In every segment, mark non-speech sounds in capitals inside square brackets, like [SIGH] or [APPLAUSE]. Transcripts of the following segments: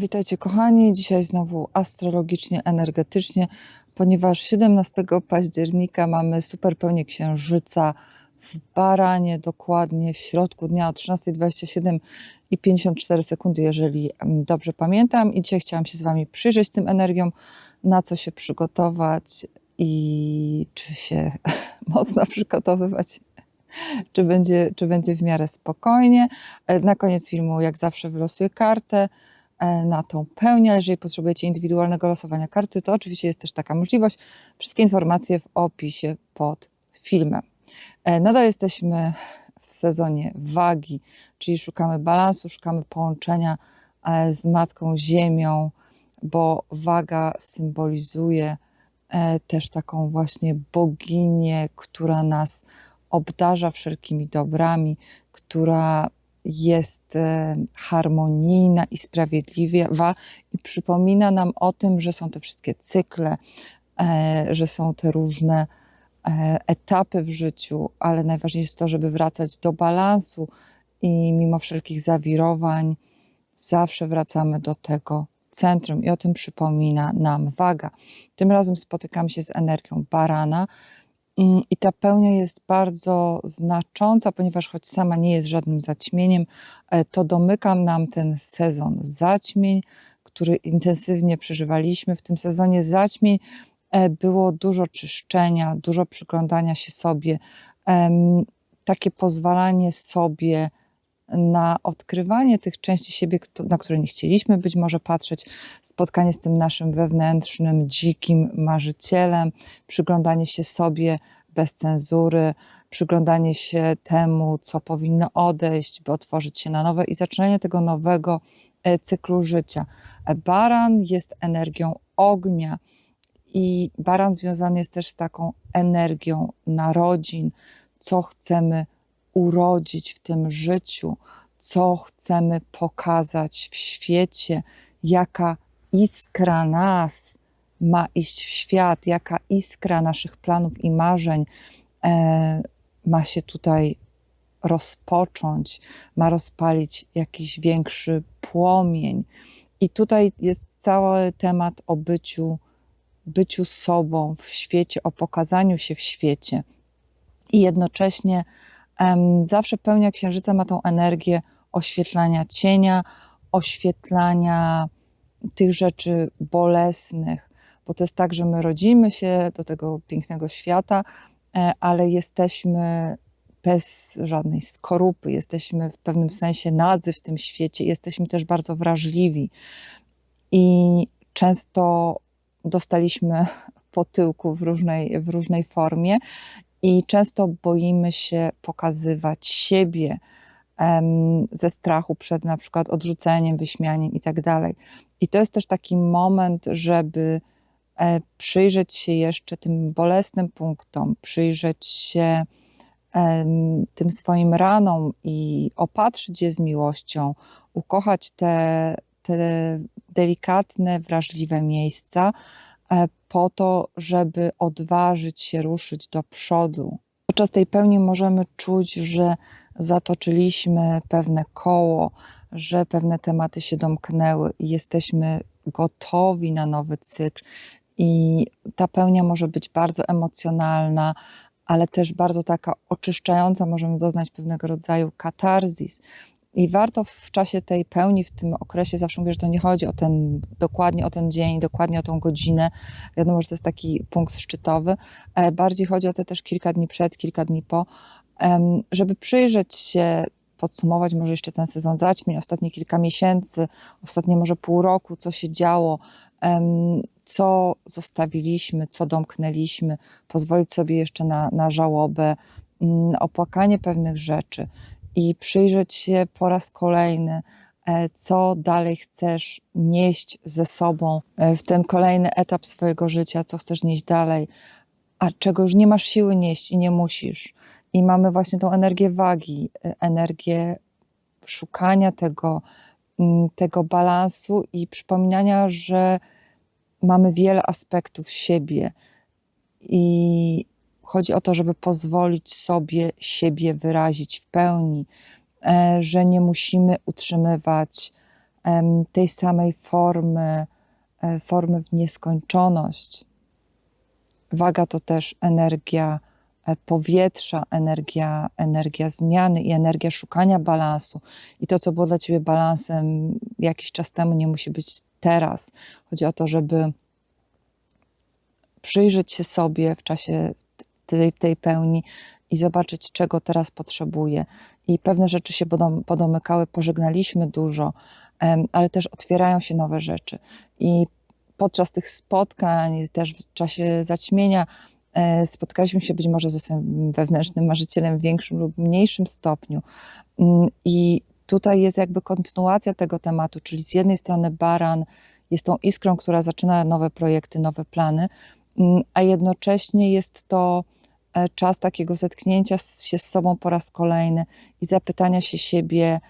Witajcie kochani, dzisiaj znowu astrologicznie, energetycznie, ponieważ 17 października mamy super pełnię księżyca w Baranie, dokładnie w środku dnia o 13.27 i 54 sekundy, jeżeli mm, dobrze pamiętam. I dzisiaj chciałam się z Wami przyjrzeć tym energiom, na co się przygotować i czy się [LAUGHS] mocno przygotowywać czy będzie, czy będzie w miarę spokojnie. E, Na koniec filmu, jak zawsze, wylosuję kartę na tą pełnię. Jeżeli potrzebujecie indywidualnego losowania karty, to oczywiście jest też taka możliwość. Wszystkie informacje w opisie pod filmem. E, Nadal jesteśmy w sezonie wagi, czyli szukamy balansu, szukamy połączenia e, z Matką Ziemią, bo waga symbolizuje e, też taką właśnie boginię, która nas obdarza wszelkimi dobrami, która jest e, harmonijna i sprawiedliwa i przypomina nam o tym, że są te wszystkie cykle, e, że są te różne e, etapy w życiu, ale najważniejsze jest to, żeby wracać do balansu i mimo wszelkich zawirowań zawsze wracamy do tego centrum i o tym przypomina nam waga. Tym razem spotykamy się z energią barana, I ta pełnia jest bardzo znacząca, ponieważ choć sama nie jest żadnym zaćmieniem, e, to domykam nam ten sezon zaćmień, który intensywnie przeżywaliśmy. W tym sezonie zaćmień e, było dużo czyszczenia, dużo przyglądania się sobie, takie pozwalanie sobie na odkrywanie tych części siebie, na które nie chcieliśmy być może patrzeć, spotkanie z tym naszym wewnętrznym, dzikim marzycielem, przyglądanie się sobie bez cenzury, przyglądanie się temu, co powinno odejść, by otworzyć się na nowe i zaczynanie tego nowego e, cyklu życia. E, Baran jest energią ognia i baran związany jest też z taką energią narodzin, co chcemy urodzić w tym życiu, co chcemy pokazać w świecie, jaka iskra nas ma iść w świat, jaka iskra naszych planów i marzeń e, ma się tutaj rozpocząć, ma rozpalić jakiś większy płomień. I tutaj jest cały temat o byciu, byciu sobą w świecie, o pokazaniu się w świecie. I jednocześnie zawsze pełnia księżyca ma tą energię oświetlania cienia, oświetlania tych rzeczy bolesnych, bo to jest tak, że my rodzimy się do tego pięknego świata, e, ale jesteśmy bez żadnej skorupy, jesteśmy w pewnym sensie nadzy w tym świecie, jesteśmy też bardzo wrażliwi i często dostaliśmy [LAUGHS] po tyłku w różnej, w różnej formie i często boimy się pokazywać siebie ze strachu przed na przykład odrzuceniem, wyśmianiem i tak. I to jest też taki moment, żeby e, przyjrzeć się jeszcze tym bolesnym punktom, przyjrzeć się tym swoim ranom i opatrzyć je z miłością, ukochać te, te delikatne, wrażliwe miejsca, po to, żeby odważyć się ruszyć do przodu. Podczas tej pełni możemy czuć, że zatoczyliśmy pewne koło, że pewne tematy się domknęły i jesteśmy gotowi na nowy cykl. I ta pełnia może być bardzo emocjonalna, ale też bardzo taka oczyszczająca, możemy doznać pewnego rodzaju katarzis. I warto w czasie tej pełni, w tym okresie, zawsze mówię, że to nie chodzi o ten, dokładnie o ten dzień, dokładnie o tą godzinę. Wiadomo, że to jest taki punkt szczytowy. E, Bardziej chodzi o te też kilka dni przed, kilka dni po, żeby przyjrzeć się, podsumować może jeszcze ten sezon. Zaćmień, ostatnie kilka miesięcy, ostatnie może pół roku, co się działo, co zostawiliśmy, co domknęliśmy, pozwolić sobie jeszcze na, na żałobę, mm, opłakanie pewnych rzeczy i przyjrzeć się po raz kolejny, e, co dalej chcesz nieść ze sobą e, w ten kolejny etap swojego życia, co chcesz nieść dalej, a czego już nie masz siły nieść i nie musisz. I mamy właśnie tą energię wagi, e, energię szukania tego, mm, tego balansu i przypominania, że mamy wiele aspektów siebie i chodzi o to, żeby pozwolić sobie siebie wyrazić w pełni, e, że nie musimy utrzymywać tej samej formy, e, formy w nieskończoność. Waga to też energia e, powietrza, energia, energia zmiany i energia szukania balansu. I to, co było dla ciebie balansem jakiś czas temu, nie musi być teraz. Chodzi o to, żeby przyjrzeć się sobie w czasie tej, tej pełni i zobaczyć, czego teraz potrzebuję. I pewne rzeczy się podom- podomykały, pożegnaliśmy dużo, ale też otwierają się nowe rzeczy. I podczas tych spotkań, też w czasie zaćmienia, e, spotkaliśmy się być może ze swoim wewnętrznym marzycielem w większym lub mniejszym stopniu. Mm, I tutaj jest jakby kontynuacja tego tematu, czyli z jednej strony baran jest tą iskrą, która zaczyna nowe projekty, nowe plany, mm, a jednocześnie jest to czas takiego zetknięcia się z sobą po raz kolejny i zapytania się siebie,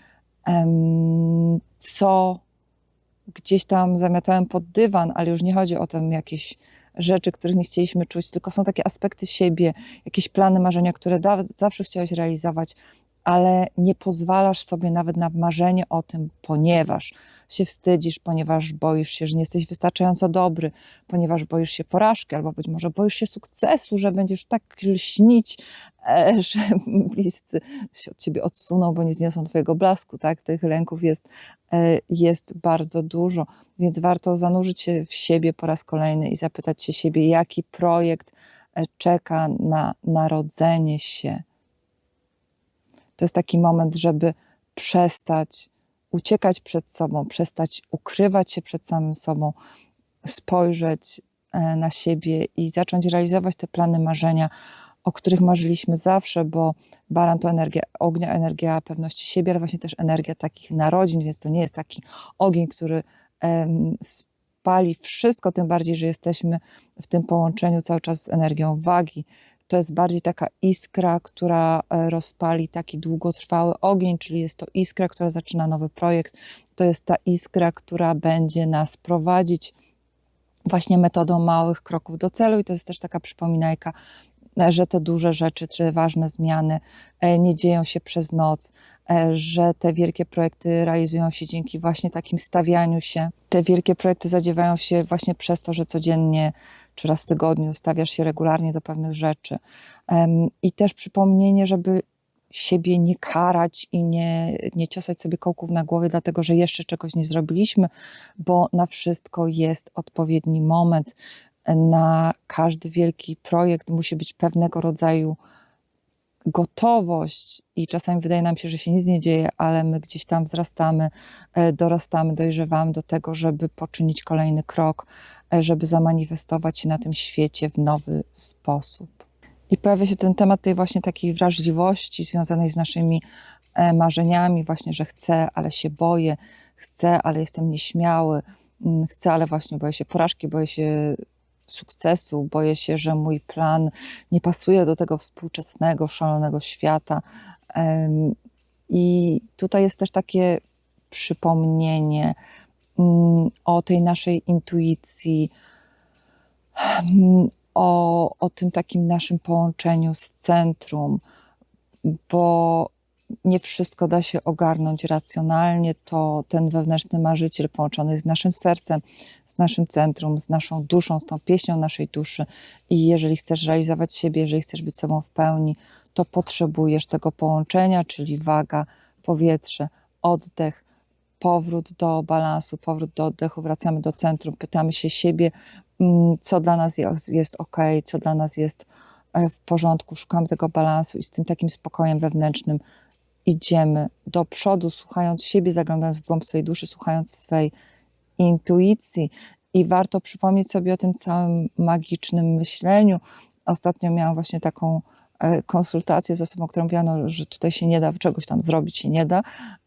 co gdzieś tam zamiatałem pod dywan, ale już nie chodzi o tym jakieś rzeczy, których nie chcieliśmy czuć, tylko są takie aspekty siebie, jakieś plany, marzenia, które zawsze chciałeś realizować, ale nie pozwalasz sobie nawet na marzenie o tym, ponieważ się wstydzisz, ponieważ boisz się, że nie jesteś wystarczająco dobry, ponieważ boisz się porażki, albo być może boisz się sukcesu, że będziesz tak lśnić, e, [LAUGHS] że bliscy się od ciebie odsuną, bo nie zniosą twojego blasku, tak? Tych lęków jest, e, jest bardzo dużo, więc warto zanurzyć się w siebie po raz kolejny i zapytać się siebie, jaki projekt e, czeka na narodzenie się. To jest taki moment, żeby przestać uciekać przed sobą, przestać ukrywać się przed samym sobą, spojrzeć e, na siebie i zacząć realizować te plany, marzenia, o których marzyliśmy zawsze, bo baran to energia ognia, energia pewności siebie, ale właśnie też energia takich narodzin, więc to nie jest taki ogień, który spali wszystko, tym bardziej, że jesteśmy w tym połączeniu cały czas z energią wagi. To jest bardziej taka iskra, która e, rozpali taki długotrwały ogień, czyli jest to iskra, która zaczyna nowy projekt. To jest ta iskra, która będzie nas prowadzić właśnie metodą małych kroków do celu i to jest też taka przypominajka, e, że te duże rzeczy, te ważne zmiany e, nie dzieją się przez noc, że te wielkie projekty realizują się dzięki właśnie takim stawianiu się. Te wielkie projekty zadziewają się właśnie przez to, że codziennie czy raz w tygodniu stawiasz się regularnie do pewnych rzeczy. I też przypomnienie, żeby siebie nie karać i nie, nie ciosać sobie kołków na głowie, dlatego że jeszcze czegoś nie zrobiliśmy, bo na wszystko jest odpowiedni moment. Na każdy wielki projekt musi być pewnego rodzaju gotowość i czasami wydaje nam się, że się nic nie dzieje, ale my gdzieś tam wzrastamy, e, dorastamy, dojrzewamy do tego, żeby poczynić kolejny krok, e, żeby zamanifestować się na tym świecie w nowy sposób. I pojawia się ten temat tej właśnie takiej wrażliwości związanej z naszymi e, marzeniami, właśnie, że chcę, ale się boję, chcę, ale jestem nieśmiały, mm, chcę, ale właśnie boję się porażki, boję się sukcesu, boję się, że mój plan nie pasuje do tego współczesnego, szalonego świata. I tutaj jest też takie przypomnienie mm, o tej naszej intuicji, o, o tym takim naszym połączeniu z centrum, bo nie wszystko da się ogarnąć racjonalnie, to ten wewnętrzny marzyciel połączony z naszym sercem, z naszym centrum, z naszą duszą, z tą pieśnią naszej duszy. I jeżeli chcesz realizować siebie, jeżeli chcesz być sobą w pełni, to potrzebujesz tego połączenia, czyli waga, powietrze, oddech, powrót do balansu, powrót do oddechu, wracamy do centrum, pytamy się siebie, mm, co dla nas jest, jest ok, co dla nas jest w porządku, szukamy tego balansu i z tym takim spokojem wewnętrznym idziemy do przodu, słuchając siebie, zaglądając w głąb swojej duszy, słuchając swej intuicji. I warto przypomnieć sobie o tym całym magicznym myśleniu. Ostatnio miałam właśnie taką e, konsultację z osobą, która mówiła, no, że tutaj się nie da, czegoś tam zrobić się nie da.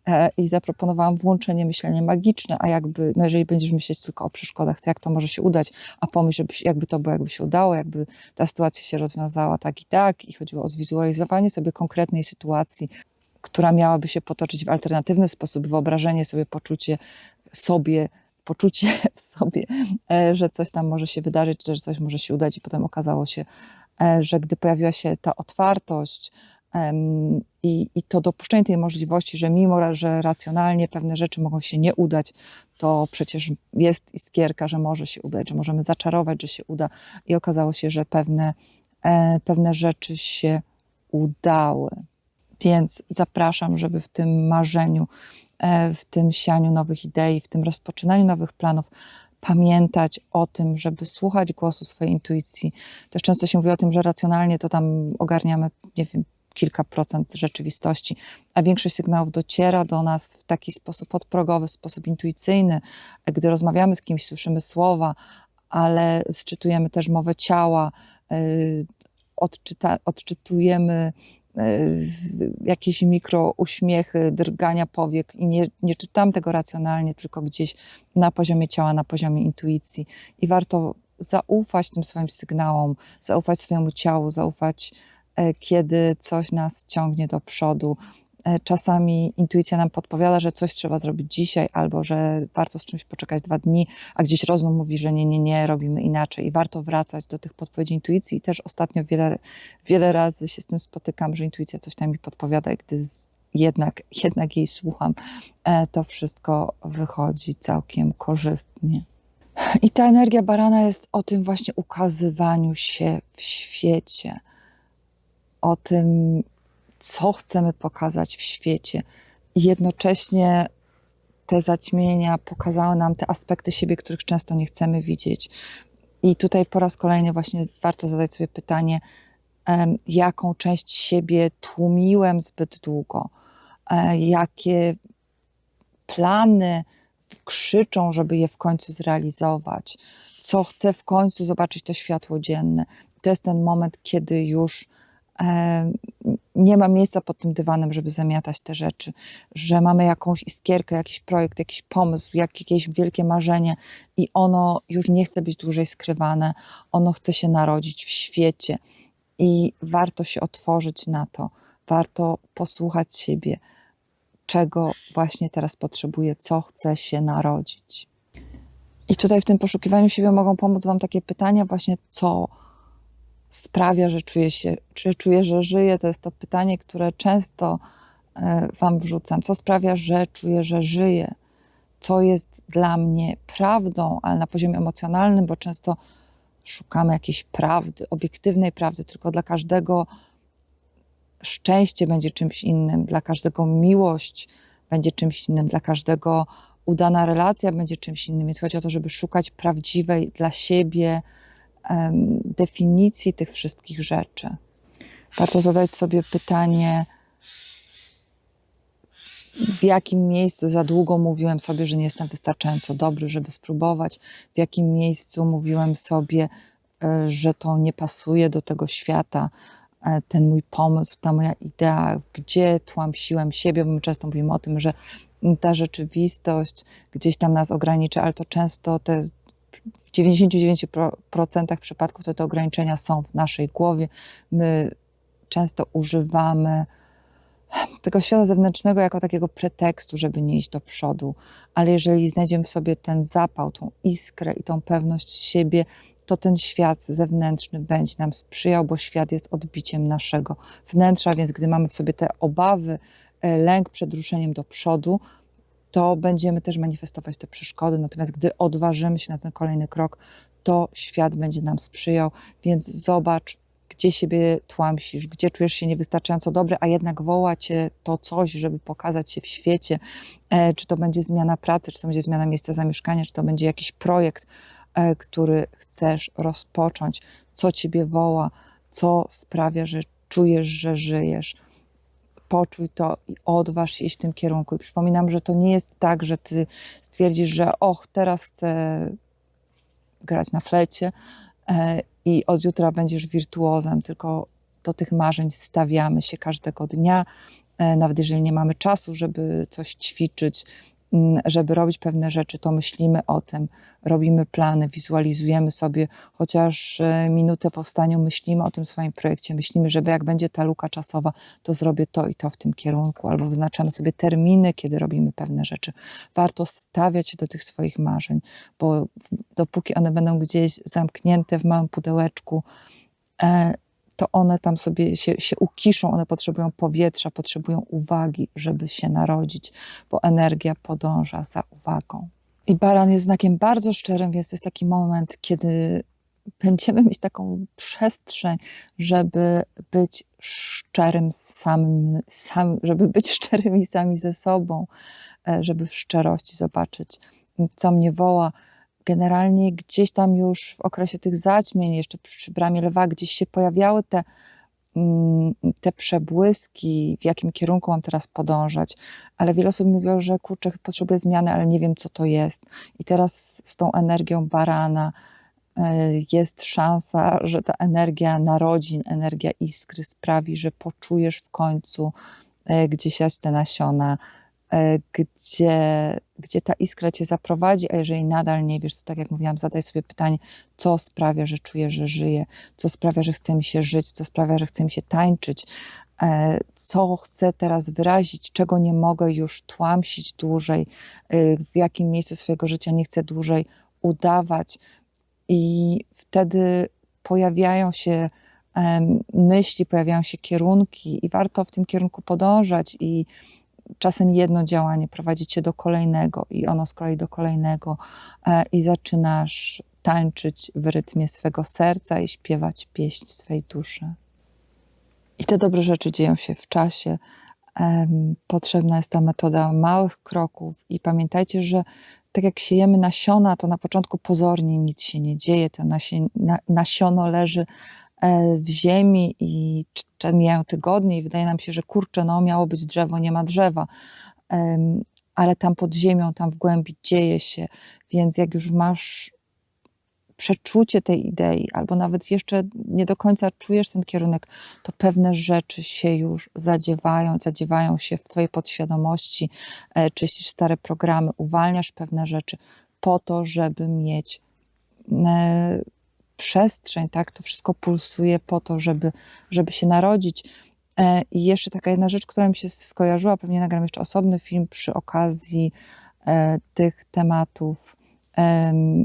E, I zaproponowałam włączenie myślenia magiczne, a jakby, no jeżeli będziesz myśleć tylko o przeszkodach, to jak to może się udać? A pomyśl, żeby, jakby to było, jakby się udało, jakby ta sytuacja się rozwiązała tak i tak. I chodziło o zwizualizowanie sobie konkretnej sytuacji, która miałaby się potoczyć w alternatywny sposób, wyobrażenie sobie, poczucie sobie, poczucie [LAUGHS] w sobie, e, że coś tam może się wydarzyć, że coś może się udać, i potem okazało się, e, że gdy pojawiła się ta otwartość, I, I to dopuszczenie tej możliwości, że mimo, że racjonalnie pewne rzeczy mogą się nie udać, to przecież jest iskierka, że może się udać, że możemy zaczarować, że się uda. I okazało się, że pewne, e, pewne rzeczy się udały. Więc zapraszam, żeby w tym marzeniu, e, w tym sianiu nowych idei, w tym rozpoczynaniu nowych planów pamiętać o tym, żeby słuchać głosu swojej intuicji. Też często się mówi o tym, że racjonalnie to tam ogarniamy, nie wiem, kilka procent rzeczywistości, a większość sygnałów dociera do nas w taki sposób podprogowy, w sposób intuicyjny. Gdy rozmawiamy z kimś, słyszymy słowa, ale zczytujemy też mowę ciała, y, odczyta, odczytujemy jakieś mikro uśmiechy, drgania powiek i nie, nie czytam tego racjonalnie, tylko gdzieś na poziomie ciała, na poziomie intuicji. I warto zaufać tym swoim sygnałom, zaufać swojemu ciału, zaufać, e, kiedy coś nas ciągnie do przodu. E, Czasami intuicja nam podpowiada, że coś trzeba zrobić dzisiaj, albo że warto z czymś poczekać dwa dni, a gdzieś rozum mówi, że nie, nie, nie, robimy inaczej. I warto wracać do tych podpowiedzi intuicji. I też ostatnio wiele, wiele razy się z tym spotykam, że intuicja coś tam mi podpowiada, i gdy z, jednak, [LAUGHS] jednak jej słucham, e, to wszystko wychodzi całkiem korzystnie. I ta energia barana jest o tym właśnie ukazywaniu się w świecie, o tym, co chcemy pokazać w świecie. I jednocześnie te zaćmienia pokazały nam te aspekty siebie, których często nie chcemy widzieć. I tutaj po raz kolejny właśnie warto zadać sobie pytanie, jaką część siebie tłumiłem zbyt długo, e, jakie plany krzyczą, żeby je w końcu zrealizować, co chcę w końcu zobaczyć to światło dzienne. To jest ten moment, kiedy już nie ma miejsca pod tym dywanem, żeby zamiatać te rzeczy, że mamy jakąś iskierkę, jakiś projekt, jakiś pomysł, jak, jakieś wielkie marzenie i ono już nie chce być dłużej skrywane, ono chce się narodzić w świecie i warto się otworzyć na to, warto posłuchać siebie, czego właśnie teraz potrzebuję, co chce się narodzić. I tutaj w tym poszukiwaniu siebie mogą pomóc Wam takie pytania, właśnie co sprawia, że czuję się, czy czuję, że żyję. To jest to pytanie, które często e, Wam wrzucam. Co sprawia, że czuję, że żyję? Co jest dla mnie prawdą, ale na poziomie emocjonalnym, bo często szukamy jakiejś prawdy, obiektywnej prawdy, tylko dla każdego szczęście będzie czymś innym, dla każdego miłość będzie czymś innym, dla każdego udana relacja będzie czymś innym. Więc chodzi o to, żeby szukać prawdziwej dla siebie definicji tych wszystkich rzeczy. Warto zadać sobie pytanie, w jakim miejscu za długo mówiłem sobie, że nie jestem wystarczająco dobry, żeby spróbować, w jakim miejscu mówiłem sobie, e, że to nie pasuje do tego świata, e, ten mój pomysł, ta moja idea, gdzie tłamsiłem siebie, bo my często mówimy o tym, że ta rzeczywistość gdzieś tam nas ogranicza, ale to często te 99% przypadków to te ograniczenia są w naszej głowie. My często używamy tego świata zewnętrznego jako takiego pretekstu, żeby nie iść do przodu, ale jeżeli znajdziemy w sobie ten zapał, tą iskrę i tą pewność siebie, to ten świat zewnętrzny będzie nam sprzyjał, bo świat jest odbiciem naszego wnętrza, więc gdy mamy w sobie te obawy, e, lęk przed ruszeniem do przodu, to będziemy też manifestować te przeszkody. Natomiast gdy odważymy się na ten kolejny krok, to świat będzie nam sprzyjał. Więc zobacz, gdzie siebie tłamsisz, gdzie czujesz się niewystarczająco dobry, a jednak woła cię to coś, żeby pokazać się w świecie. E, czy to będzie zmiana pracy, czy to będzie zmiana miejsca zamieszkania, czy to będzie jakiś projekt, e, który chcesz rozpocząć, co ciebie woła, co sprawia, że czujesz, że żyjesz poczuj to i odważ się w tym kierunku. I przypominam, że to nie jest tak, że ty stwierdzisz, że och, teraz chcę grać na flecie e, i od jutra będziesz wirtuozem, tylko do tych marzeń stawiamy się każdego dnia, e, nawet jeżeli nie mamy czasu, żeby coś ćwiczyć, żeby robić pewne rzeczy, to myślimy o tym, robimy plany, wizualizujemy sobie chociaż e, minutę po wstaniu, myślimy o tym swoim projekcie, myślimy, żeby jak będzie ta luka czasowa, to zrobię to i to w tym kierunku, albo wyznaczamy sobie terminy, kiedy robimy pewne rzeczy. Warto stawiać się do tych swoich marzeń, bo dopóki one będą gdzieś zamknięte w małym pudełeczku, e, to one tam sobie się, się ukiszą, one potrzebują powietrza, potrzebują uwagi, żeby się narodzić, bo energia podąża za uwagą. I baran jest znakiem bardzo szczerym, więc to jest taki moment, kiedy będziemy mieć taką przestrzeń, żeby być szczerym samym, sam, żeby być szczerymi sami ze sobą, e, żeby w szczerości zobaczyć, co mnie woła. Generalnie gdzieś tam już w okresie tych zaćmień, jeszcze przy bramie lwa, gdzieś się pojawiały te, mm, te przebłyski, w jakim kierunku mam teraz podążać, ale wiele osób mówiło, że kurczę, potrzebuję zmiany, ale nie wiem, co to jest. I teraz z tą energią barana, E, jest szansa, że ta energia narodzin, energia iskry sprawi, że poczujesz w końcu, e, gdzie siać te nasiona, gdzie, gdzie ta iskra cię zaprowadzi, a jeżeli nadal nie wiesz, to tak jak mówiłam, zadaj sobie pytanie, co sprawia, że czuję, że żyję, co sprawia, że chce mi się żyć, co sprawia, że chce mi się tańczyć, co chcę teraz wyrazić, czego nie mogę już tłamsić dłużej, w jakim miejscu swojego życia nie chcę dłużej udawać, i wtedy pojawiają się myśli, pojawiają się kierunki, i warto w tym kierunku podążać. I czasem jedno działanie prowadzi cię do kolejnego, i ono z kolei do kolejnego, e, i zaczynasz tańczyć w rytmie swego serca i śpiewać pieśń swej duszy. I te dobre rzeczy dzieją się w czasie. Potrzebna jest ta metoda małych kroków, i pamiętajcie, że tak jak siejemy nasiona, to na początku pozornie nic się nie dzieje, to nasiono leży w ziemi i mijają tygodnie i wydaje nam się, że kurczę, no miało być drzewo, nie ma drzewa, ale tam pod ziemią, tam w głębi dzieje się, więc jak już masz przeczucie tej idei, albo nawet jeszcze nie do końca czujesz ten kierunek, to pewne rzeczy się już zadziewają, zadziewają się w Twojej podświadomości, e, czyścisz stare programy, uwalniasz pewne rzeczy po to, żeby mieć e, przestrzeń, tak? To wszystko pulsuje po to, żeby, żeby się narodzić. E, I jeszcze taka jedna rzecz, która mi się skojarzyła, pewnie nagram jeszcze osobny film przy okazji tych tematów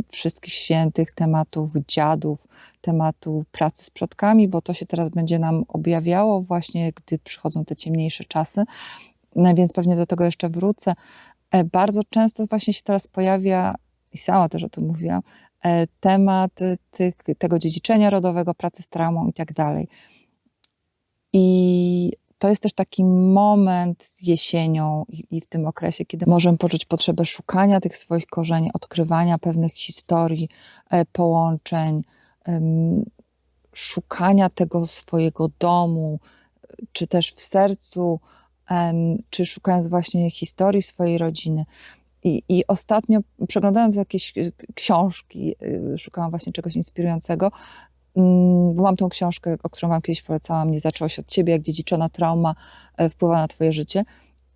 wszystkich świętych, tematów dziadów, tematu pracy z przodkami, bo to się teraz będzie nam objawiało właśnie, gdy przychodzą te ciemniejsze czasy, no więc pewnie do tego jeszcze wrócę. E, bardzo często właśnie się teraz pojawia, i sama też o tym mówiłam, e, temat tych, tego dziedziczenia rodowego, pracy z traumą i tak dalej. I to jest też taki moment jesienią i, i, w tym okresie, kiedy możemy poczuć potrzebę szukania tych swoich korzeni, odkrywania pewnych historii, e, połączeń, szukania tego swojego domu, czy też w sercu, czy szukając właśnie historii swojej rodziny. I, I, ostatnio, przeglądając jakieś książki, e, szukałam właśnie czegoś inspirującego, Mm, bo mam tą książkę, o którą Wam kiedyś polecałam, Nie zaczęło się od Ciebie, jak dziedziczona trauma e, wpływa na Twoje życie.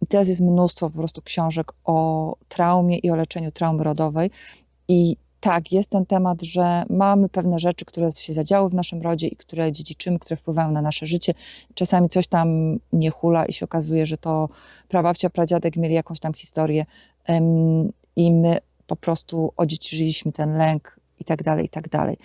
I teraz jest mnóstwo po prostu książek o traumie i o leczeniu traumy rodowej. I tak, jest ten temat, że mamy pewne rzeczy, które się zadziały w naszym rodzie i które dziedziczymy, które wpływają na nasze życie. Czasami coś tam nie hula i się okazuje, że to prababcia, pradziadek mieli jakąś tam historię i my po prostu odziedziczyliśmy ten lęk i tak dalej, i tak dalej.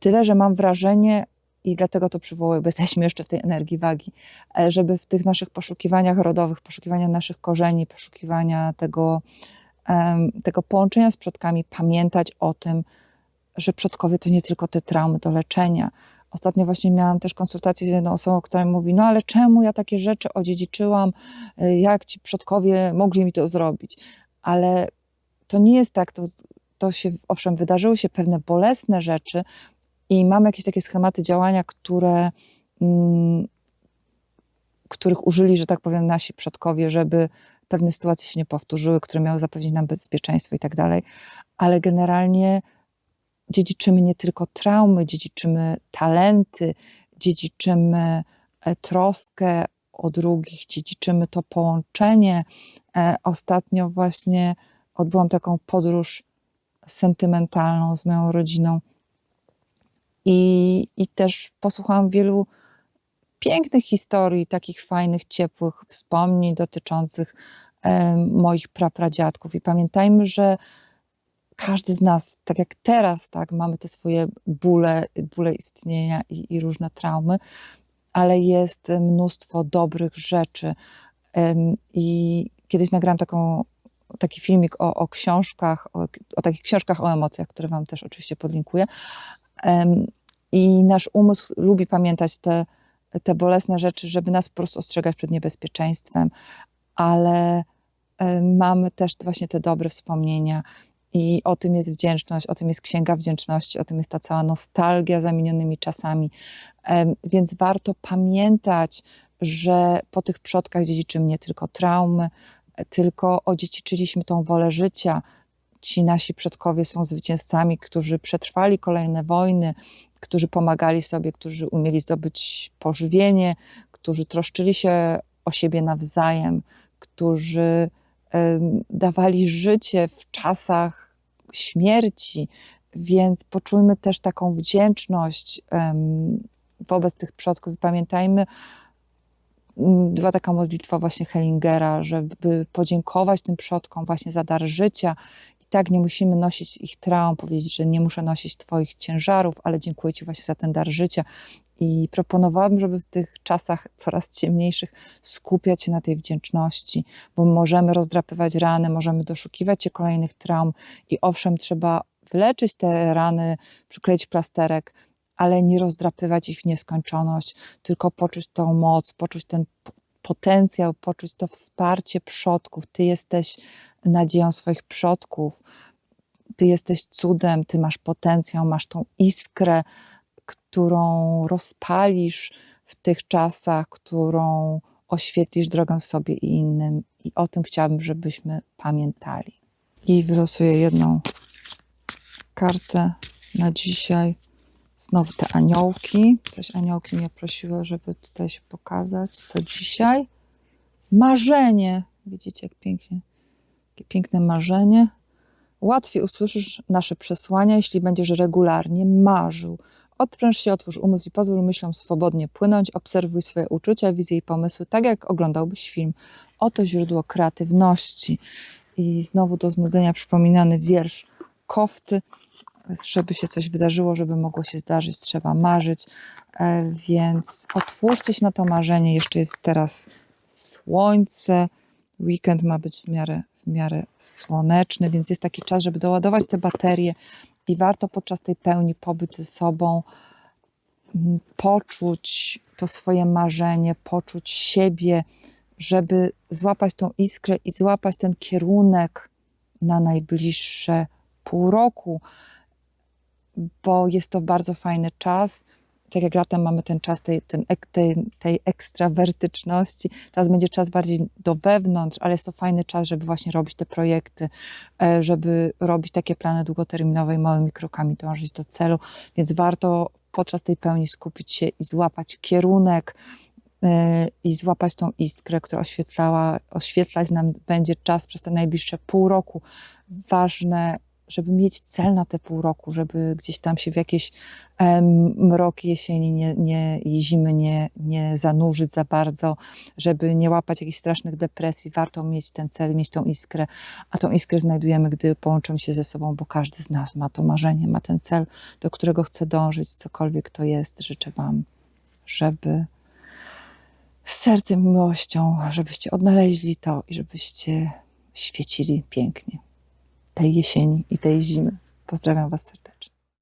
Tyle, że mam wrażenie, i dlatego to przywołuję, bo jesteśmy jeszcze w tej energii wagi, e, żeby w tych naszych poszukiwaniach rodowych, poszukiwania naszych korzeni, poszukiwania tego, tego połączenia z przodkami, pamiętać o tym, że przodkowie to nie tylko te traumy do leczenia. Ostatnio właśnie miałam też konsultację z jedną osobą, która mówi, no ale czemu ja takie rzeczy odziedziczyłam, e, jak ci przodkowie mogli mi to zrobić? Ale to nie jest tak, to, to się, owszem, wydarzyły się pewne bolesne rzeczy, i mamy jakieś takie schematy działania, które, mm, których użyli, że tak powiem, nasi przodkowie, żeby pewne sytuacje się nie powtórzyły, które miały zapewnić nam bezpieczeństwo i tak dalej. Ale generalnie dziedziczymy nie tylko traumy, dziedziczymy talenty, dziedziczymy e, troskę o drugich, dziedziczymy to połączenie. E, ostatnio właśnie odbyłam taką podróż sentymentalną z moją rodziną i, I też posłuchałam wielu pięknych historii, takich fajnych, ciepłych wspomnień dotyczących e, moich prapradziadków. I pamiętajmy, że każdy z nas, tak jak teraz, tak, mamy te swoje bóle, bóle istnienia i, i różne traumy, ale jest mnóstwo dobrych rzeczy. I kiedyś nagrałam taką, taki filmik o, o książkach, o, o takich książkach o emocjach, które Wam też oczywiście podlinkuję. I nasz umysł lubi pamiętać te, te bolesne rzeczy, żeby nas po prostu ostrzegać przed niebezpieczeństwem, ale mamy też właśnie te dobre wspomnienia. I o tym jest wdzięczność, o tym jest księga wdzięczności, o tym jest ta cała nostalgia za minionymi czasami. Więc warto pamiętać, że po tych przodkach dziedziczymy nie tylko traumy, tylko odziedziczyliśmy tą wolę życia. Ci nasi przodkowie są zwycięzcami, którzy przetrwali kolejne wojny, którzy pomagali sobie, którzy umieli zdobyć pożywienie, którzy troszczyli się o siebie nawzajem, którzy dawali życie w czasach śmierci, więc poczujmy też taką wdzięczność wobec tych przodków i pamiętajmy, była taka modlitwa właśnie Hellingera, żeby podziękować tym przodkom właśnie za dar życia. I tak nie musimy nosić ich traum, powiedzieć, że nie muszę nosić Twoich ciężarów, ale dziękuję Ci właśnie za ten dar życia. I proponowałabym, żeby w tych czasach coraz ciemniejszych skupiać się na tej wdzięczności, bo możemy rozdrapywać rany, możemy doszukiwać się kolejnych traum i owszem, trzeba wyleczyć te rany, przykleić plasterek, ale nie rozdrapywać ich w nieskończoność, tylko poczuć tą moc, poczuć ten potencjał, poczuć to wsparcie przodków. Ty jesteś nadzieją swoich przodków, ty jesteś cudem, ty masz potencjał, masz tą iskrę, którą rozpalisz w tych czasach, którą oświetlisz drogę sobie i innym. I o tym chciałabym, żebyśmy pamiętali. I wylosuję jedną kartę na dzisiaj. Znowu te aniołki. Coś aniołki mnie prosiły, żeby tutaj się pokazać. Co dzisiaj? Marzenie. Widzicie, jak pięknie. Jakie piękne marzenie. Łatwiej usłyszysz nasze przesłania, jeśli będziesz regularnie marzył. Odpręż się, otwórz umysł i pozwól myślom swobodnie płynąć. Obserwuj swoje uczucia, wizje i pomysły, tak jak oglądałbyś film. Oto źródło kreatywności. I znowu do znudzenia przypominany wiersz Kofty. Żeby się coś wydarzyło, żeby mogło się zdarzyć, trzeba marzyć. E, Więc otwórzcie się na to marzenie. Jeszcze jest teraz słońce. Weekend ma być w miarę, w miarę słoneczny, więc jest taki czas, żeby doładować te baterie i warto podczas tej pełni pobyć ze sobą, mm, poczuć to swoje marzenie, poczuć siebie, żeby złapać tą iskrę i złapać ten kierunek na najbliższe pół roku, bo jest to bardzo fajny czas. Tak jak latem mamy ten czas tej, ten, tej, tej ekstrawertyczności, teraz będzie czas bardziej do wewnątrz, ale jest to fajny czas, żeby właśnie robić te projekty, e, żeby robić takie plany długoterminowe i małymi krokami dążyć do celu, więc warto podczas tej pełni skupić się i złapać kierunek e, i złapać tą iskrę, która oświetlała, oświetlać nam będzie czas przez te najbliższe pół roku. Ważne, żeby mieć cel na te pół roku, żeby gdzieś tam się w jakieś em, mroki jesieni nie, nie, i zimy nie, nie zanurzyć za bardzo, żeby nie łapać jakichś strasznych depresji. Warto mieć ten cel, mieć tą iskrę, a tą iskrę znajdujemy, gdy połączymy się ze sobą, bo każdy z nas ma to marzenie, ma ten cel, do którego chce dążyć, cokolwiek to jest. Życzę Wam, żeby z sercem miłością, żebyście odnaleźli to i żebyście świecili pięknie tej jesieni i tej zimy. Pozdrawiam Was serdecznie.